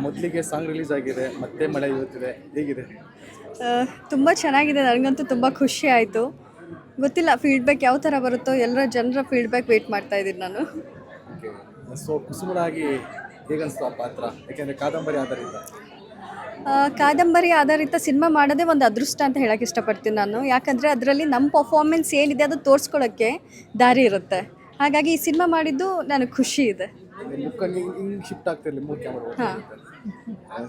ಮೊದಲಿಗೆ song release ಆಗಿದೆ ಮತ್ತೆ ಮಳೆ ಇವತ್ತಿದೆ ಹೇಗಿದೆ? ತುಂಬ ಚೆನ್ನಾಗಿದೆ ನನಗಂತೂ ತುಂಬ ಖುಷಿ ಆಯಿತು. ಗೊತ್ತಿಲ್ಲ ಫೀಡ್ಬ್ಯಾಕ್ ಯಾವ ಥರ ಬರುತ್ತೋ ಎಲ್ಲರ ಜನರ ಫೀಡ್ಬ್ಯಾಕ್ ವೇಟ್ ಮಾಡ್ತಾ ಇದ್ದೀನಿ ನಾನು. ಸೊ ಕುಸುಮರಾಗಿ ಹೇಗನ್ಸ್ತು ಆ ಪಾತ್ರ? ಯಾಕೆಂದರೆ ಕಾದಂಬರಿ ಆಧಾರಿತ. ಆ, ಕಾದಂಬರಿ ಆಧಾರಿತ ಸಿನಿಮಾ ಮಾಡೋದೇ ಒಂದು ಅದೃಷ್ಟ ಅಂತ ಹೇಳಕ್ಕೆ ಇಷ್ಟಪಡ್ತೀನಿ ನಾನು. ಯಾಕಂದರೆ ಅದರಲ್ಲಿ ನಮ್ಮ ಪರ್ಫಾರ್ಮೆನ್ಸ್ ಏನಿದೆ ಅದು ತೋರಿಸ್ಕೊಳ್ಳೋಕ್ಕೆ ದಾರಿ ಇರುತ್ತೆ. ಹಾಗಾಗಿ ಈ ಸಿನಿಮಾ ಮಾಡಿದ್ದು ನನಗೆ ಖುಷಿ ಇದೆ. ಲುಕ್ ಹಂಗೆ ಶಿಫ್ಟ್ ಆಗ್ತಿರಲಿ ಮೂರು ಕ್ಯಾಮ್ರಾ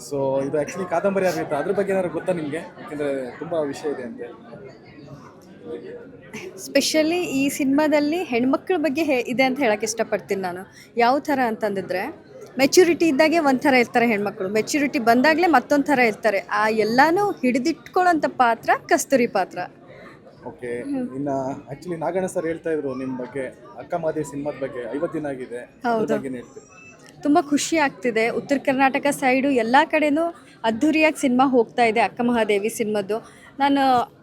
ಸೊ ಇದು ಆ್ಯಕ್ಚುಲಿ ಕಾದಂಬರಿ ಆಧಾರಿತ ಅದ್ರ ಬಗ್ಗೆ ಏನಾದ್ರು ಗೊತ್ತಾ ನಿಮಗೆ? ಯಾಕೆಂದರೆ ತುಂಬ ವಿಷಯ ಇದೆ ಅಂತೆ. ಸ್ಪೆಷಲಿ ಈ ಸಿನಿಮಾದಲ್ಲಿ ಹೆಣ್ಮಕ್ಳ ಬಗ್ಗೆ ಹೇ ಇದೆ ಅಂತ ಹೇಳಕ್ಕೆ ಇಷ್ಟಪಡ್ತೀನಿ ನಾನು. ಯಾವ ಥರ ಅಂತಂದಿದ್ರೆ ಮೆಚುರಿಟಿ ಇದ್ದಾಗೆ ಒಂಥರ ಇರ್ತಾರೆ ಹೆಣ್ಮಕ್ಳು. ಮೆಚುರಿಟಿ ಬಂದಾಗಲೇ ಮತ್ತೊಂದು ಥರ ಇರ್ತಾರೆ. ಆ ಎಲ್ಲನೂ ಹಿಡಿದಿಟ್ಕೊಳ್ಳೋಂಥ ಪಾತ್ರ ಕಸ್ತೂರಿ ಪಾತ್ರ. ಓಕೆ ಇನ್ನ ಆಕ್ಚುಲಿ ನಾಗಣ್ಣ ಸರ್ ಹೇಳ್ತಾ ಇದ್ರು ನಿಮ್ಮ ಬಗ್ಗೆ ಅಕ್ಕ ಮಾದಿ ಸಿನಿಮಾದ ಬಗ್ಗೆ ಐವತ್ತು ದಿನ ಆಗಿದೆ ಅದ್ರ ಬಗ್ಗೆ ಏನು ಹೇಳ್ತೀರಿ? ತುಂಬ ಖುಷಿ ಆಗ್ತಿದೆ. ಉತ್ತರ ಕರ್ನಾಟಕ ಸೈಡು ಎಲ್ಲ ಕಡೆನೂ ಅದ್ಧೂರಿಯಾಗಿ ಸಿನಿಮಾ ಹೋಗ್ತಾ ಇದೆ ಅಕ್ಕ ಮಹಾದೇವಿ ಸಿನಿಮಾದ್ದು. ನಾನು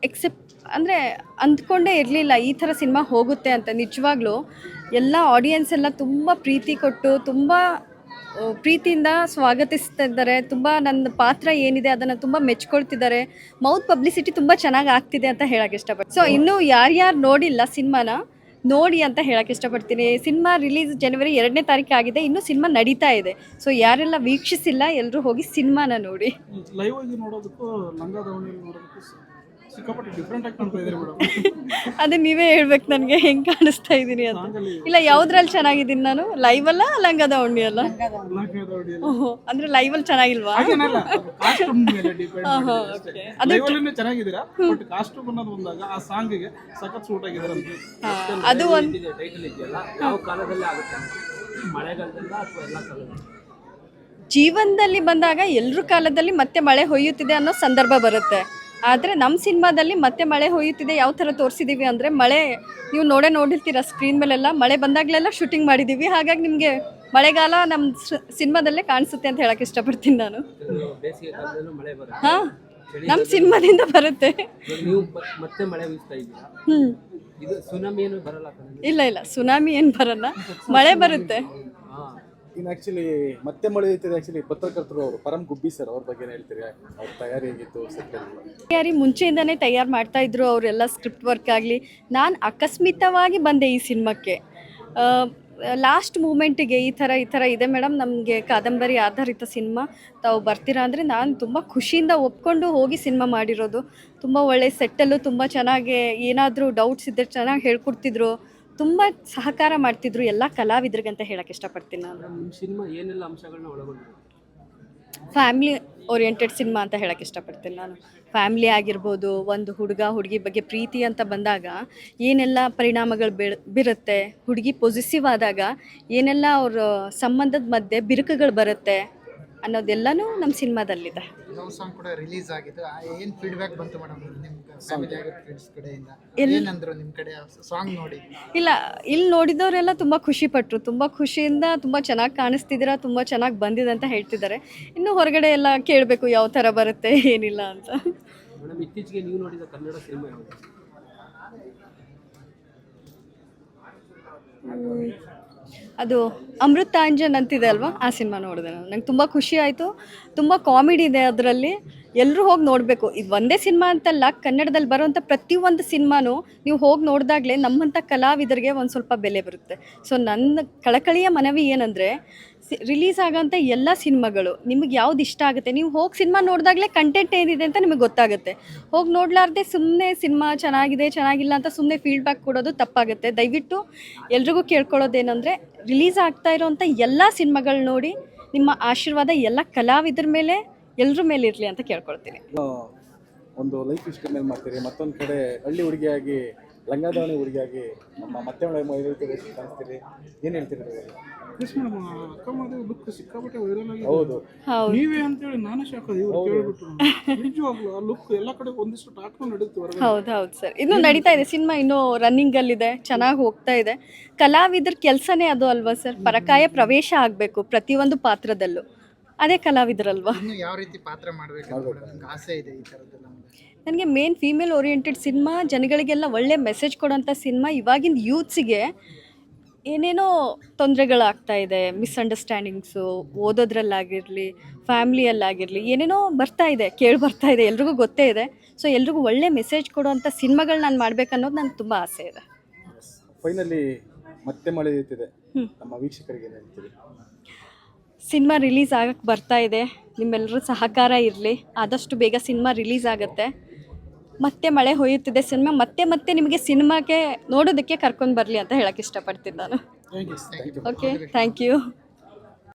ಎಕ್ಸೆಪ್ಟ್ ಅಂದರೆ ಅಂದ್ಕೊಂಡೇ ಇರಲಿಲ್ಲ ಈ ಥರ ಸಿನಿಮಾ ಹೋಗುತ್ತೆ ಅಂತ ನಿಜವಾಗ್ಲೂ. ಎಲ್ಲ ಆಡಿಯನ್ಸ್ ಎಲ್ಲ ತುಂಬ ಪ್ರೀತಿ ಕೊಟ್ಟು ತುಂಬ ಪ್ರೀತಿಯಿಂದ ಸ್ವಾಗತಿಸ್ತಾ ಇದ್ದಾರೆ ತುಂಬ ನನ್ನ ಪಾತ್ರ ಏನಿದೆ ಅದನ್ನು ತುಂಬ ಮೆಚ್ಕೊಳ್ತಿದ್ದಾರೆ. ಮೌತ್ ಪಬ್ಲಿಸಿಟಿ ತುಂಬ ಚೆನ್ನಾಗಿ ಆಗ್ತಿದೆ ಅಂತ ಹೇಳಕ್ಕೆ ಇಷ್ಟಪಡ್ತೀನಿ. ಸೊ ಇನ್ನೂ ಯಾರ್ಯಾರು ನೋಡಿಲ್ಲ ಸಿನಿಮಾನ, ನೋಡಿ ಅಂತ ಹೇಳಕ್ಕೆ ಇಷ್ಟಪಡ್ತೀನಿ. ಸಿನಿಮಾ ರಿಲೀಸ್ ಜನವರಿ ಎರಡನೇ ತಾರೀಕು ಆಗಿದೆ. ಇನ್ನು ಸಿನಿಮಾ ನಡೀತಾ ಇದೆ. ಸೊ ಯಾರೆಲ್ಲ ವೀಕ್ಷಿಸಿಲ್ಲ ಎಲ್ಲರೂ ಹೋಗಿ ಸಿನಿಮಾನ ನೋಡಿ. ಲೈವ್ ಆಗಿ ನೋಡೋದಕ್ಕೂ ಲಂಗ ದಾವಣಿಯಲ್ಲಿ ನೋಡೋದಕ್ಕೂ ಸಿ- ಸಿಕ್ಕಾಪಟ್ಟೆ ಡಿಫ್ರೆಂಟ್ ಆಗಿ ಕಾಣ್ತಾ ಇದ್ದೀರಿ ಮೇಡಮ್ ಅದೇ ನೀವೇ ಹೇಳ್ಬೇಕು ನನಗೆ ಹೆಂಗೆ ಕಾಣಿಸ್ತಾ ಇದ್ದೀನಿ ಅಂತ. ಇಲ್ಲ ಯಾವ್ದ್ರಲ್ಲಿ ಚೆನ್ನಾಗಿದ್ದೀನಿ ನಾನು? ಲೈವ್ ಅಲ್ಲ ಲಂಗದ ಉಂಡಿ ಅಲ್ಲ? ಓಹೋ ಅಂದ್ರೆ ಲೈವಲ್ಲಿ ಚೆನ್ನಾಗಿಲ್ವಾ? ಹಾಗೇನಲ್ಲ ಕಾಸ್ಟ್ಯೂಮ್ ಮೇಲೆ ಡಿಪೆಂಡ್ ಆಹಾ, okay. ಅದು ಲೈವ್ ಅಲ್ಲಿ ಚೆನ್ನಾಗಿದ್ದೀರಾ? ಬಟ್ ಕಾಸ್ಟ್ಯೂಮ್ ಅನ್ನೋದು ಬಂದಾಗ ಆ ಸಾಂಗಿಗೆ ಸಖತ್ ಸೂಟ್ ಆಗಿದ್ದಾರೆ ಅಂತ. ಹಾ, ಅದು ಒಂದು ಟೈಟಲ್ ಇದೆಯಲ್ಲ ಯಾವ ಕಾಲದಲ್ಲೇ ಆಗುತ್ತೆ ಮಳೆಗಾಲದಲ್ಲ ಅಥವಾ ಎಲ್ಲ ಕಾಲದಲ್ಲಿ? ಜೀವನದಲ್ಲಿ ಬಂದಾಗ ಎಲ್ಲರ ಕಾಲದಲ್ಲಿ ಮತ್ತೆ ಮಳೆ ಹೊಯ್ಯುತ್ತಿದೆ ಅನ್ನೋ ಸಂದರ್ಭ ಬರುತ್ತೆ. ಆದರೆ ನಮ್ಮ ಸಿನಿಮಾದಲ್ಲಿ ಮತ್ತೆ ಮಳೆ ಹೊಯ್ಯುತ್ತಿದೆ ಯಾವ ಥರ ತೋರಿಸಿದ್ದೀವಿ ಅಂದರೆ ಮಳೆ ನೀವು ನೋಡೇ ನೋಡಿರ್ತೀರ ಸ್ಕ್ರೀನ್ ಮೇಲೆಲ್ಲ ಮಳೆ ಬಂದಾಗಲೆಲ್ಲ ಶೂಟಿಂಗ್ ಮಾಡಿದ್ದೀವಿ ಹಾಗಾಗಿ ನಿಮಗೆ ಮಳೆಗಾಲ ನಮ್ಮ ಸಿನಿಮಾದಲ್ಲೇ ಕಾಣಿಸುತ್ತೆ ಅಂತ ಹೇಳಕ್ಕೆ ಇಷ್ಟಪಡ್ತೀನಿ ನಾನು. ಹಾಂ ನಮ್ಮ ಸಿನಿಮಾದಿಂದ ಬರುತ್ತೆ. ಹ್ಞೂ ಇಲ್ಲ ಇಲ್ಲ ಸುನಾಮಿ ಏನು ಬರಲ್ಲ. ಮಳೆ ಬರುತ್ತೆ. ಇನ್ನು ಆ್ಯಕ್ಚುಲಿ ಮತ್ತೆ ಮಳೆ ಐತಿದೆ ಆ್ಯಕ್ಚುಲಿ ಪತ್ರಕರ್ತರು ಅವರು. ಪರಮ್ ಗುಬ್ಬಿ ಸರ್ ಅವ್ರ ಬಗ್ಗೆ ಹೇಳ್ತೀರಿ? ಅವ್ರ ತಯಾರಿ ಹೇಗಿತ್ತು? ತಯಾರಿ ಮುಂಚೆಯಿಂದನೇ ತಯಾರು ಮಾಡ್ತಾ ಇದ್ರು ಅವರೆಲ್ಲ ಸ್ಕ್ರಿಪ್ಟ್ ವರ್ಕ್ ಆಗಲಿ. ನಾನು ಅಕಸ್ಮಿತವಾಗಿ ಬಂದೆ ಈ ಸಿನಿಮಾಕ್ಕೆ. ಲಾಸ್ಟ್ ಮೂಮೆಂಟಿಗೆ ಈ ಥರ ಈ ಥರ ಇದೆ ಮೇಡಮ್ ನಮಗೆ ಕಾದಂಬರಿ ಆಧಾರಿತ ಸಿನಿಮಾ. ತಾವು ಬರ್ತೀರಾ ಅಂದರೆ ನಾನು ತುಂಬ ಖುಷಿಯಿಂದ ಒಪ್ಕೊಂಡು ಹೋಗಿ ಸಿನಿಮಾ ಮಾಡಿರೋದು. ತುಂಬ ಒಳ್ಳೆ ಸೆಟ್ಟಲ್ಲೂ ತುಂಬ ಚೆನ್ನಾಗಿ ಏನಾದರೂ ಡೌಟ್ಸ್ ಇದ್ದರೆ ಚೆನ್ನಾಗಿ ಹೇಳ್ಕೊಡ್ತಿದ್ರು. ತುಂಬ ಸಹಕಾರ ಮಾಡ್ತಿದ್ರು ಎಲ್ಲ ಕಲಾವಿದ್ರಿಗಂತ ಹೇಳಕ್ಕೆ ಇಷ್ಟಪಡ್ತೀನಿ ನಾನು. ಸಿನಿಮಾ ಏನೆಲ್ಲ ಅಂಶಗಳನ್ನ ಒಳಗೊಂಡಿದೆ? ಫ್ಯಾಮ್ಲಿ ಓರಿಯೆಂಟೆಡ್ ಸಿನಿಮಾ ಅಂತ ಹೇಳಕ್ಕೆ ಇಷ್ಟಪಡ್ತೀನಿ ನಾನು. ಫ್ಯಾಮಿಲಿ ಆಗಿರ್ಬೋದು ಒಂದು ಹುಡುಗ ಹುಡುಗಿ ಬಗ್ಗೆ ಪ್ರೀತಿ ಅಂತ ಬಂದಾಗ ಏನೆಲ್ಲ ಪರಿಣಾಮಗಳು ಬೀಳ್ ಬೀರುತ್ತೆ ಹುಡುಗಿ ಪೊಸಿಸಿವ್ ಆದಾಗ ಏನೆಲ್ಲ ಅವ್ರ ಸಂಬಂಧದ ಮಧ್ಯೆ ಬಿರುಕುಗಳು ಬರುತ್ತೆ ಅನ್ನೋದೆಲ್ಲನೂ ನಮ್ಮ ಸಿನಿಮಾದಲ್ಲಿದೆ. ಲವ್ ಸಾಂಗ್ ಕೂಡ ರಿಲೀಸ್ ಆಗಿದ್ದು ಆ ಏನ್ ಫೀಡ್ಬ್ಯಾಕ್ ಬಂತು ಮೇಡಮ್ ನಿಮ್ ಫ್ಯಾಮಿಲಿ ಆಗಿ ಫ್ರೆಂಡ್ಸ್ ಕಡೆಯಿಂದ? ಎಲ್ಲಿ? ಏನಂದ್ರು ನಿಮ್ ಕಡೆ ಸಾಂಗ್ ನೋಡಿ? ಇಲ್ಲ ಇಲ್ಲಿ ನೋಡಿದವರೆಲ್ಲ ತುಂಬ ಖುಷಿ ಪಟ್ಟರು ತುಂಬ ಖುಷಿಯಿಂದ ತುಂಬ ಚೆನ್ನಾಗಿ ಕಾಣಿಸ್ತಿದ್ದೀರಾ ತುಂಬ ಚೆನ್ನಾಗಿ ಬಂದಿದೆ ಅಂತ ಹೇಳ್ತಿದ್ದಾರೆ. ಇನ್ನು ಹೊರಗಡೆ ಎಲ್ಲ ಕೇಳಬೇಕು ಯಾವ ಥರ ಬರುತ್ತೆ ಏನಿಲ್ಲ ಅಂತ. ಮೇಡಮ್ ಇತ್ತೀಚೆಗೆ ನೀವು ನೋಡಿದ ಕನ್ನಡ ಸಿನಿಮಾ ಯಾವುದು? ಅದು ಅಮೃತಾಂಜನ್ ಅಂತಿದೆ ಅಲ್ವಾ? ಆ ಸಿನಿಮಾ ನೋಡಿದೆ ನಾನು. ನಂಗೆ ತುಂಬ ಖುಷಿ ಆಯಿತು. ತುಂಬ ಕಾಮಿಡಿ ಇದೆ ಅದರಲ್ಲಿ. ಎಲ್ಲರೂ ಹೋಗಿ ನೋಡಬೇಕು. ಇದು ಒಂದೇ ಸಿನಿಮಾ ಅಂತಲ್ಲ ಕನ್ನಡದಲ್ಲಿ ಬರುವಂಥ ಪ್ರತಿಯೊಂದು ಸಿನಿಮಾನು ನೀವು ಹೋಗಿ ನೋಡಿದಾಗಲೇ ನಮ್ಮಂಥ ಕಲಾವಿದರಿಗೆ ಒಂದು ಸ್ವಲ್ಪ ಬೆಲೆ ಬರುತ್ತೆ. ಸೊ ನನ್ನ ಕಳಕಳಿಯ ಮನವಿ ಏನಂದರೆ ರಿಲೀಸ್ ಆಗೋಂಥ ಎಲ್ಲ ಸಿನಿಮಾಗಳು ನಿಮಗೆ ಯಾವ್ದು ಇಷ್ಟ ಆಗುತ್ತೆ, ನೀವು ಹೋಗಿ ಸಿನಿಮಾ ನೋಡಿದಾಗಲೇ ಕಂಟೆಂಟ್ ಏನಿದೆ ಅಂತ ನಿಮಗೆ ಗೊತ್ತಾಗುತ್ತೆ. ಹೋಗಿ ನೋಡಲಾರ್ದೆ ಸುಮ್ಮನೆ ಸಿನಿಮಾ ಚೆನ್ನಾಗಿದೆ, ಚೆನ್ನಾಗಿಲ್ಲ ಅಂತ ಸುಮ್ಮನೆ ಫೀಡ್ಬ್ಯಾಕ್ ಕೊಡೋದು ತಪ್ಪಾಗುತ್ತೆ. ದಯವಿಟ್ಟು ಎಲ್ರಿಗೂ ಕೇಳ್ಕೊಳ್ಳೋದೇನೆಂದರೆ, ರಿಲೀಸ್ ಆಗ್ತಾ ಇರೋವಂಥ ಎಲ್ಲ ಸಿನಿಮಾಗಳು ನೋಡಿ ನಿಮ್ಮ ಆಶೀರ್ವಾದ ಎಲ್ಲ ಕಲಾವಿದರ ಮೇಲೆ ಎಲ್ಲರ ಮೇಲೆ ಇರಲಿ ಅಂತ ಕೇಳ್ಕೊಳ್ತೀನಿ. ಒಂದು ಲೈಫ್ ಇಷ್ಟ ಮೇಲೆ ಮಾಡ್ತೀರಿ ಮತ್ತೊಂದು ಕಡೆ ಹಳ್ಳಿ ಹುಡುಗಿಯಾಗಿ ಲಂಗಾದಾವಣಿ ಹುಡುಗಿಯಾಗಿ ನಮ್ಮ ಮತ್ತೆ ಕಾಣಿಸ್ತೀರಿ ಏನು ಹೇಳ್ತೀರಿ? ಎಸ್ ಮೇಡಮ್ ಅಕ್ಕ ಮಾದೇವಿ ಲುಕ್ ಸಿಕ್ಕಾಪಟ್ಟೆ ವೈರಲ್ ಆಗಿದೆ. ಹೌದು. ಹೌದು. ನೀವೇ ಅಂತೇಳಿ ನಾನೇ ಶಾಕ್ ಇವ್ರು ಕೇಳ್ಬಿಟ್ಟು ನಿಜವಾಗ್ಲು ಆ ಲುಕ್ ಎಲ್ಲ ಕಡೆ ಒಂದಿಷ್ಟು ಟಾಟ್ಕೊಂಡು ನಡೀತು ಹೊರಗಡೆ. ಹೌದು ಹೌದು ಸರ್. ಇನ್ನೂ ನಡೀತಾ ಇದೆ ಸಿನಿಮಾ ಇನ್ನೂ ರನ್ನಿಂಗಲ್ಲಿದೆ ಚೆನ್ನಾಗಿ ಹೋಗ್ತಾ ಇದೆ. ಕಲಾವಿದ್ರ ಕೆಲಸನೇ ಅದು ಅಲ್ವಾ ಸರ್? ಪರಕಾಯ ಪ್ರವೇಶ ಆಗಬೇಕು ಪ್ರತಿಯೊಂದು ಪಾತ್ರದಲ್ಲೂ. ಅದೇ ಕಲಾವಿದರಲ್ವಾ? ಇನ್ನು ಯಾವ ರೀತಿ ಪಾತ್ರ ಮಾಡಬೇಕು ಆಸೆ ಇದೆ ಈ ತರದ್ದು ನನಗೆ ಮೇನ್ ಫೀಮೇಲ್ ಓರಿಯೆಂಟೆಡ್ ಸಿನಿಮಾ ಜನಗಳಿಗೆಲ್ಲ ಒಳ್ಳೆ ಮೆಸೇಜ್ ಕೊಡೋಂಥ ಸಿನಿಮಾ ಇವಾಗಿನ ಯೂತ್ಸಿಗೆ ಏನೇನೋ ತೊಂದರೆಗಳಾಗ್ತಾ ಇದೆ. ಮಿಸ್ಅಂಡರ್ಸ್ಟ್ಯಾಂಡಿಂಗ್ಸು ಓದೋದ್ರಲ್ಲಾಗಿರಲಿ ಫ್ಯಾಮ್ಲಿಯಲ್ಲಾಗಿರಲಿ ಏನೇನೋ ಬರ್ತಾ ಇದೆ ಕೇಳಿ ಬರ್ತಾ ಇದೆ ಎಲ್ರಿಗೂ ಗೊತ್ತೇ ಇದೆ. ಸೊ ಎಲ್ರಿಗೂ ಒಳ್ಳೆ ಮೆಸೇಜ್ ಕೊಡುವಂಥ ಸಿನಿಮಾಗಳು ನಾನು ಮಾಡ್ಬೇಕನ್ನೋದು ನನಗೆ ತುಂಬ ಆಸೆ ಇದೆ. ಫೈನಲಿ ಮತ್ತೆ ಮಳೆ ಇರ್ತಿದೆ ನಮ್ಮ ವೀಕ್ಷಕರಿಗೆ ಏನು ಹೇಳ್ತೀರಿ ಸಿನಿಮಾ ರಿಲೀಸ್ ಆಗಕ್ಕೆ ಬರ್ತಾ ಇದೆ. ನಿಮ್ಮೆಲ್ಲರ ಸಹಕಾರ ಇರಲಿ. ಆದಷ್ಟು ಬೇಗ ಸಿನಿಮಾ ರಿಲೀಸ್ ಆಗುತ್ತೆ. ಮತ್ತೆ ಮಳೆ ಹೊಯ್ಯುತ್ತಿದೆ ಸಿನಿಮಾ. ಮತ್ತೆ ಮತ್ತೆ ನಿಮಗೆ ಸಿನಿಮಾಗೆ ನೋಡೋದಕ್ಕೆ ಕರ್ಕೊಂಡು ಬರಲಿ ಅಂತ ಹೇಳಕ್ಕೆ ಇಷ್ಟಪಡ್ತೀನಿ ನಾನು. Okay thank you